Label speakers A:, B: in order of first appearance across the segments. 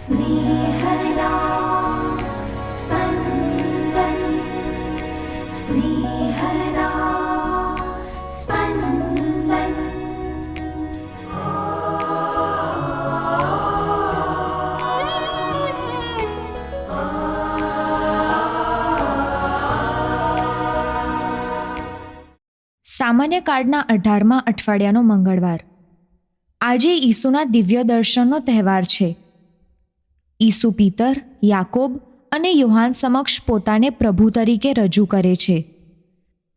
A: स्नेहदा स्पन्दन् स्नेहदा स्पन्दन्
B: સામાન્ય કાર્ડના અઢારમા અઠવાડિયાનો મંગળવાર આજે ઈસુના દિવ્ય દર્શનનો તહેવાર છે ઈસુ પિતર, યાકોબ અને યુહાન સમક્ષ પોતાને પ્રભુ તરીકે રજૂ કરે છે.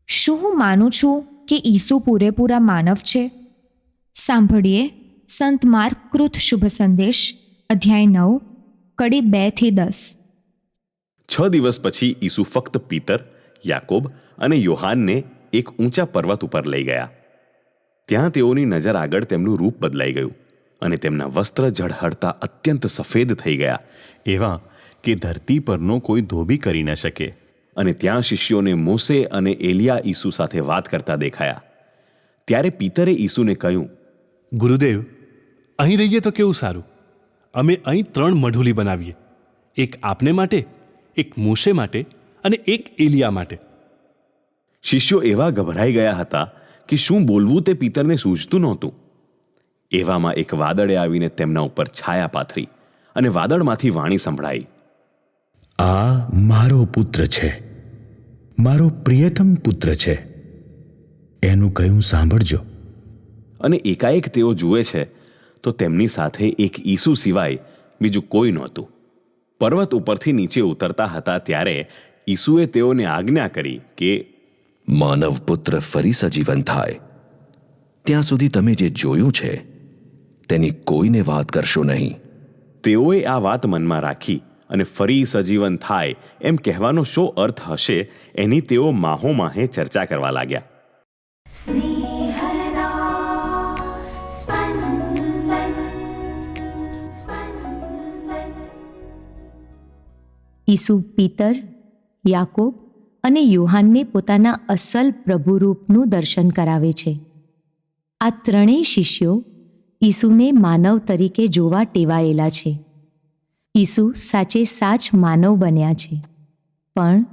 B: શું હું માનું છું કે ઈસુ પૂરેપૂરા માનવ છે? સાંભળીએ સંત માર્ગ કૃત શુભ સંદેશ, અધ્યાય નવ, કડી બેથી દસ.
C: છ દિવસ પછી ઈસુ ફક્ત પીતર, યાકોબ અને યોહાનને એક ઊંચા પર્વત ઉપર લઈ ગયા. ત્યાં તેઓની નજર આગળ તેમનું રૂપ બદલાઈ ગયું. અને તેમના વસ્ત્ર ઝળહળતા અત્યંત સફેદ થઈ ગયા.
D: એવા કે ધરતી પરનો કોઈ ધોબી કરી ન શકે.
C: અને ત્યાં શિષ્યોને મોસે અને એલિયા ઈસુ સાથે વાત કરતા દેખાયા. ત્યારે પિતરે ઈસુને કહ્યું
E: ગુરુદેવ અહીં રહીએ તો કેવું સારું? અમે અહીં ત્રણ મઢુલી બનાવીએ. એક આપને માટે એક મૂસે માટે અને એક એલિયા માટે.
C: શિષ્યો એવા ગભરાઈ ગયા હતા કે શું બોલવું તે પિતરને સૂઝતું નહોતું. એવામાં એક વાદળે આવીને તેમના ઉપર છાયા પાથરી અને વાદળમાંથી વાણી સંભળાઈ.
F: આ મારો પુત્ર છે. મારો પ્રિયતમ પુત્ર છે. એનું કહ્યું સાંભળજો.
C: અને એકાએક તેઓ જુએ છે તો તેમની સાથે એક ઈસુ સિવાય બીજું કોઈ નહોતું. પર્વત ઉપરથી નીચે ઉતરતા હતા ત્યારે ઈસુએ તેઓને આજ્ઞા કરી કે
G: માનવ પુત્ર ફરી સજીવન થાય. ત્યાં સુધી તમે જે જોયું છે તેની કોઈને વાત કરશો નહીં.
C: તેઓએ આ વાત મનમાં રાખી અને ફરી સજીવન થાય એમ કહેવાનો શો અર્થ હશે એની તેઓ માહોમાહે ચર્ચા કરવા લાગ્યા.
H: ઈસુ પિતર યાકોબ અને યુહાનને પોતાના અસલ પ્રભુરૂપનું દર્શન કરાવે છે. આ ત્રણેય શિષ્યો ઈસુને માનવ તરીકે જોવા ટેવાયેલા છે. ઈસુ સાચે સાચ માનવ બન્યા છે. પણ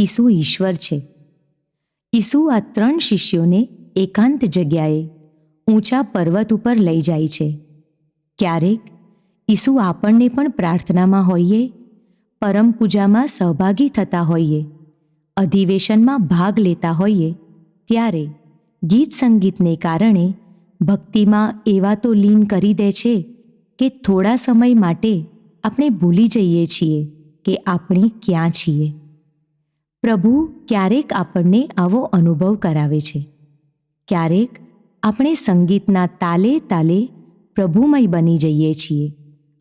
H: ઈસુ ઈશ્વર છે. ઈસુ આ ત્રણ શિષ્યોને એકાંત જગ્યાએ ઊંચા પર્વત ઉપર લઈ જાય છે. ક્યારેક ઈસુ આપણને પણ પ્રાર્થનામાં હોઈએ, પરમ પૂજામાં સહભાગી થતા હોઈએ, અધિવેશનમાં ભાગ લેતા હોઈએ, ત્યારે ગીત સંગીતને કારણે ભક્તિમાં એવા તો લીન કરી દે છે કે થોડા સમય માટે આપણે ભૂલી જઈએ છીએ કે આપણે ક્યાં છીએ. પ્રભુ ક્યારેક આપણને આવો અનુભવ કરાવે છે. ક્યારેક આપણે સંગીતના તાલે તાલે પ્રભુમય બની જઈએ છીએ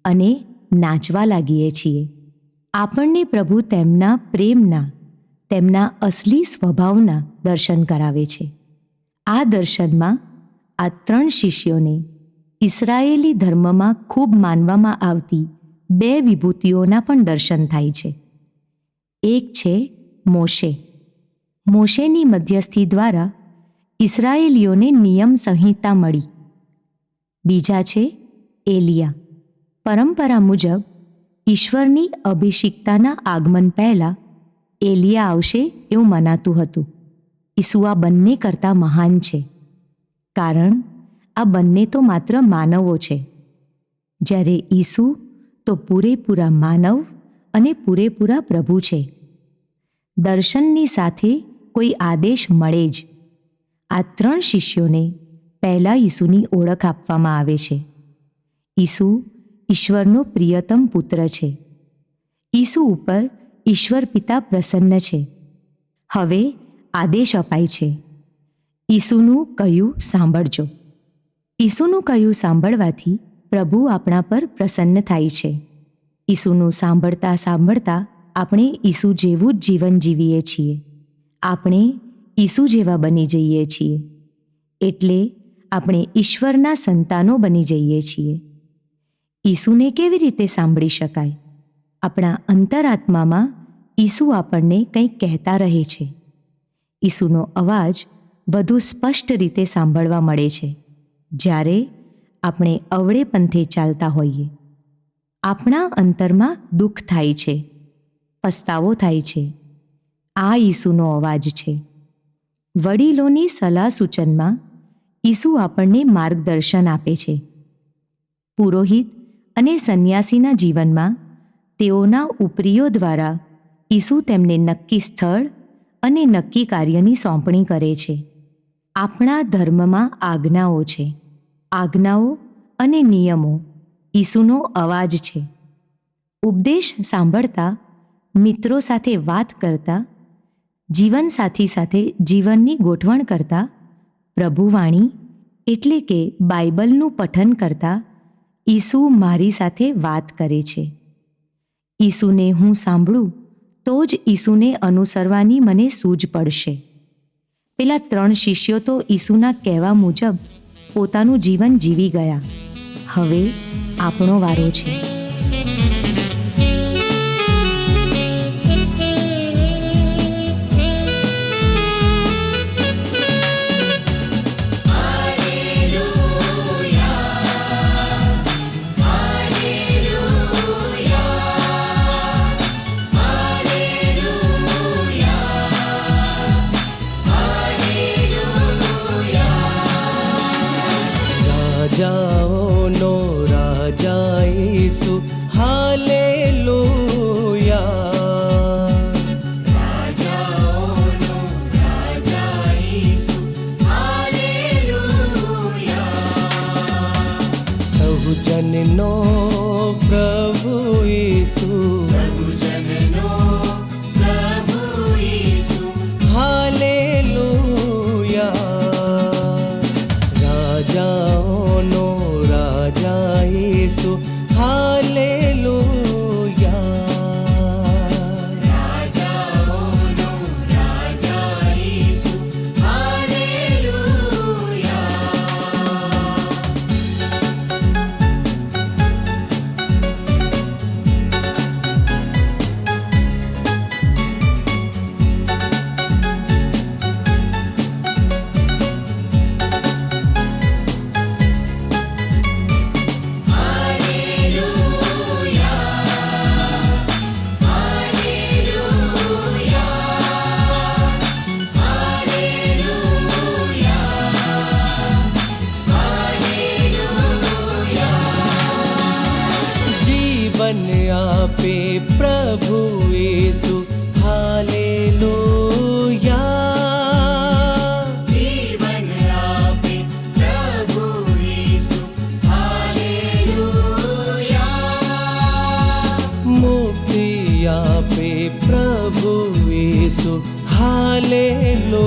H: અને નાચવા લાગીએ છીએ. આપણને પ્રભુ તેમના પ્રેમના, તેમના અસલી સ્વભાવના દર્શન કરાવે છે. આ દર્શનમાં આ ત્રણ શિષ્યોને ઇસરાયેલી ધર્મમાં ખૂબ માનવામાં આવતી બે વિભૂતિઓના પણ દર્શન થાય છે. એક છે મોશે. મોશેની મધ્યસ્થી દ્વારા ઇસરાયેલીઓને નિયમ સંહિતા મળી. બીજા છે એલિયા. પરંપરા મુજબ ઈશ્વરની અભિષિક્તાના આગમન પહેલાં એલિયા આવશે એવું મનાતું હતું. ઈસુ આ બંને કરતાં મહાન છે. કારણ આ બંને તો માત્ર માનવો છે. જ્યારે ઈસુ તો પૂરેપૂરા માનવ અને પૂરેપૂરા પ્રભુ છે. દર્શનની સાથે કોઈ આદેશ મળે જ. આ ત્રણ શિષ્યોને પહેલાં ઈસુની ઓળખ આપવામાં આવે છે. ઈસુ ઈશ્વરનો પ્રિયતમ પુત્ર છે. ઈસુ ઉપર ઈશ્વર પિતા પ્રસન્ન છે. હવે આદેશ અપાય છે. ઈસુનું કહ્યું સાંભળજો. ઈસુનું કહ્યું સાંભળવાથી પ્રભુ આપણા પર પ્રસન્ન થાય છે. ઈસુનું સાંભળતા સાંભળતા આપણે ઈસુ જેવું જ જીવન જીવીએ છીએ. આપણે ઈસુ જેવા બની જઈએ છીએ. એટલે આપણે ઈશ્વરના સંતાનો બની જઈએ છીએ. ઈસુને કેવી રીતે સાંભળી શકાય? આપણા અંતરાત્મામાં ઈસુ આપણને કંઈક કહેતા રહે છે. ઈસુનો અવાજ વધુ સ્પષ્ટ રીતે સાંભળવા મળે છે. જ્યારે આપણે અવળે પંથે ચાલતા હોઈએ, આપણા અંતરમાં દુઃખ થાય છે, પસ્તાવો થાય છે. આ ઈસુનો અવાજ છે. વડીલોની સલાહ સૂચનમાં ઈસુ આપણને માર્ગદર્શન આપે છે. પુરોહિત અને સંન્યાસીના જીવનમાં તેઓના ઉપરીઓ દ્વારા ઈસુ તેમને નક્કી સ્થળ અને નક્કી કાર્યની સોંપણી કરે છે. આપણા ધર્મમાં આજ્ઞાઓ છે. આજ્ઞાઓ અને નિયમો ઈસુનો અવાજ છે. ઉપદેશ સાંભળતા, મિત્રો સાથે વાત કરતા જીવનસાથી સાથે જીવનની ગોઠવણ કરતા પ્રભુવાણી એટલે કે બાઇબલનું પઠન કરતા ઈસુ મારી સાથે વાત કરે છે. ઈસુને હું સાંભળું તો જ ઈસુને અનુસરવાની મને સૂઝ પડશે. પેલા ત્રણ શિષ્યો તો ઈસુના કહેવા મુજબ પોતાનું જીવન જીવી ગયા. હવે આપણો વારો છે.
I: સહુજનનો પ્રભુ ઈસુ ઈસુ હાલેલુયા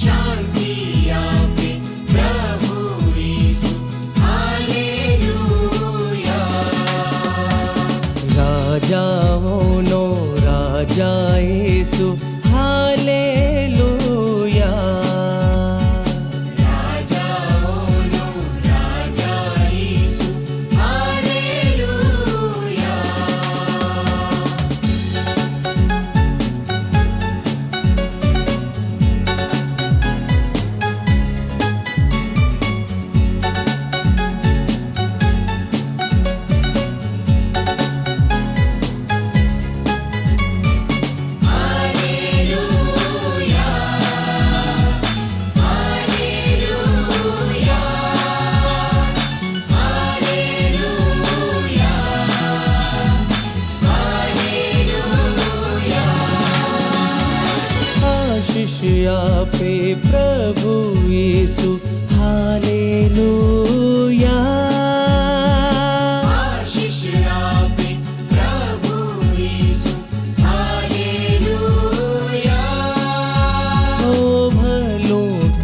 I: શાંતિ આપે પ્રભુ ઈસુ હાલેલુયા રાજાઓનો રાજા ઈસુ હાલેલુયા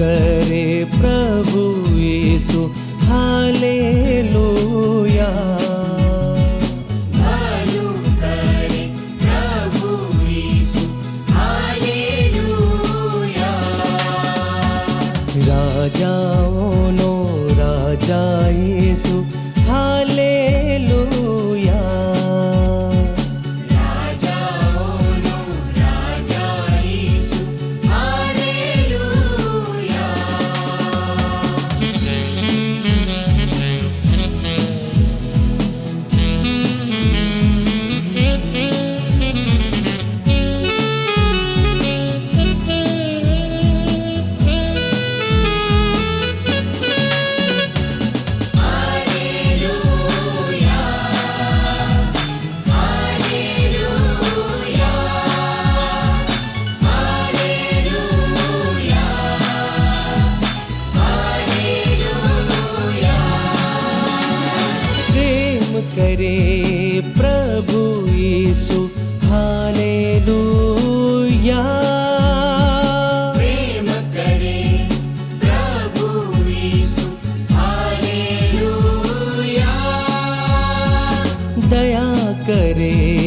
I: ભલું કરે પ્રભુ યેસુ करे